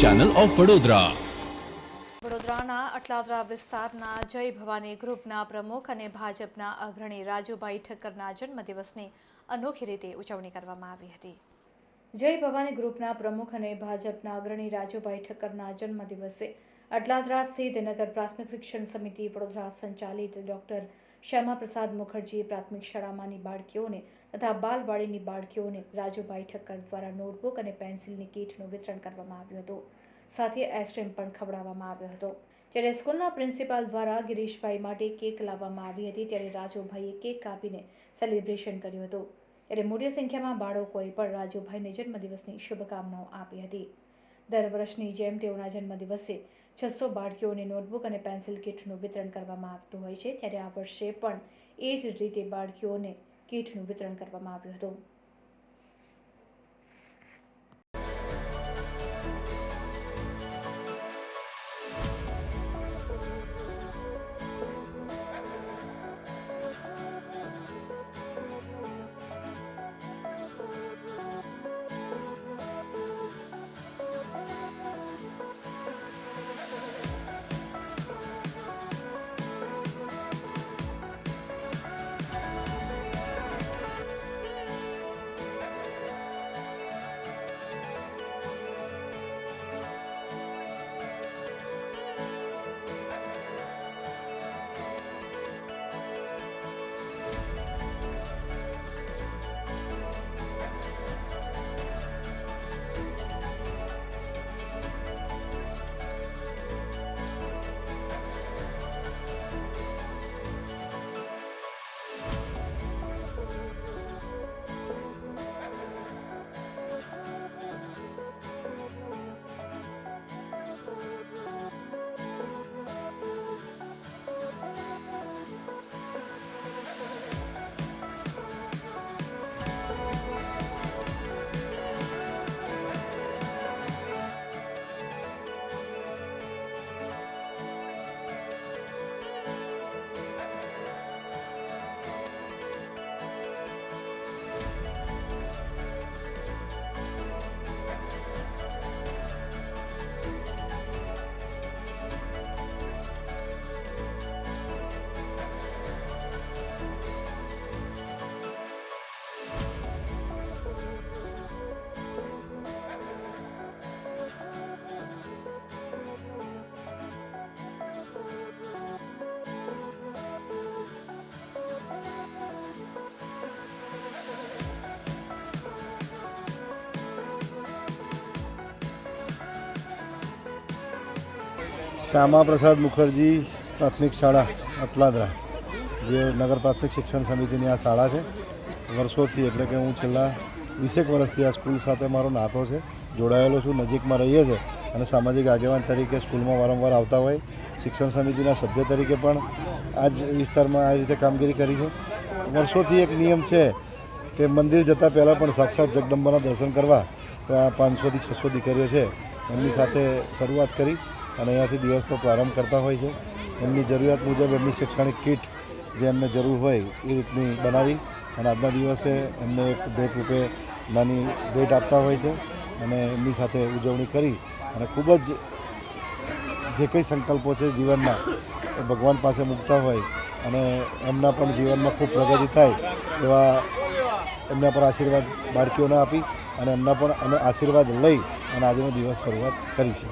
Channel of Vadodara વડોદરાના અટલાદરા વિસ્તારના જય ભવાની ગ્રુપના પ્રમુખ અને ભાજપના અગ્રણી રાજુભાઈ ઠક્કરના જન્મદિવસની અનોખી રીતે ઉજવણી કરવામાં આવી હતી. જય ભવાની ગ્રુપના પ્રમુખ અને ભાજપના અગ્રણી રાજુભાઈ ઠક્કરના જન્મદિવસે અટલાદરા સ્થિત નગર પ્રાથમિક શિક્ષણ સમિતિ વડોદરા સંચાલિત ડોક્ટર શ્યામાપ્રસાદ મુખર્જી પ્રાથમિક શાળામાંની બાળકીઓને તથા બાલવાડીની બાળકીઓને રાજુભાઈ ઠક્કર દ્વારા નોટબુક અને પેન્સિલની કીટનું વિતરણ કરવામાં આવ્યું હતું. સાથે આઈસ્ક્રીમ પણ ખવડાવવામાં આવ્યો હતો. જ્યારે સ્કૂલના પ્રિન્સિપાલ દ્વારા ગિરીશભાઈ માટે કેક લાવવામાં આવી હતી, ત્યારે રાજુભાઈએ કેક કાપીને સેલિબ્રેશન કર્યું હતું. ત્યારે મોટી સંખ્યામાં બાળકોએ પણ રાજુભાઈને જન્મદિવસની શુભકામનાઓ આપી હતી. દર વર્ષની જેમ તેઓના જન્મદિવસે છસો બાળકીઓને નોટબુક અને પેન્સિલ કીટનું વિતરણ કરવામાં આવતું હોય છે, ત્યારે આ વર્ષે પણ એ જ રીતે બાળકીઓને કીટનું વિતરણ કરવામાં આવ્યું હતું. શ્યામા પ્રસાદ મુખર્જી પ્રાથમિક શાળા અટલાદરા જે નગર પ્રાથમિક શિક્ષણ સમિતિની આ શાળા છે. વર્ષોથી એટલે કે હું છેલ્લા વીસેક વર્ષથી આ સ્કૂલ સાથે મારો નાતો છે. જોડાયેલો છું, નજીકમાં રહીએ છીએ અને સામાજિક આગેવાન તરીકે સ્કૂલમાં વારંવાર આવતા હોય. શિક્ષણ સમિતિના સભ્ય તરીકે પણ આ જ વિસ્તારમાં આ રીતે કામગીરી કરી છે. વર્ષોથી એક નિયમ છે કે મંદિર જતાં પહેલાં પણ સાક્ષાત જગદંબાના દર્શન કરવા. તો આ પાંચસોથી છસો દીકરીઓ છે. એમની સાથે શરૂઆત કરી. અને અહીંયાથી દિવસનો પ્રારંભ કરતા હોય છે. એમની જરૂરિયાત મુજબ એમની શૈક્ષણિક કીટ જે એમને જરૂર હોય એ રીતની બનાવી અને આજના દિવસે એમને એક ભેટ રૂપે નાની ભેટ આપતા હોય છે અને એમની સાથે ઉજવણી કરી અને ખૂબ જ જે કંઈ સંકલ્પો છે જીવનમાં એ ભગવાન પાસે મૂકતા હોય અને એમના પણ જીવનમાં ખૂબ પ્રગતિ થાય એવા એમના પર આશીર્વાદ બાળકીઓને આપી અને એમના પણ અમે આશીર્વાદ લઈ અને આજનો દિવસ શરૂઆત કરી છે.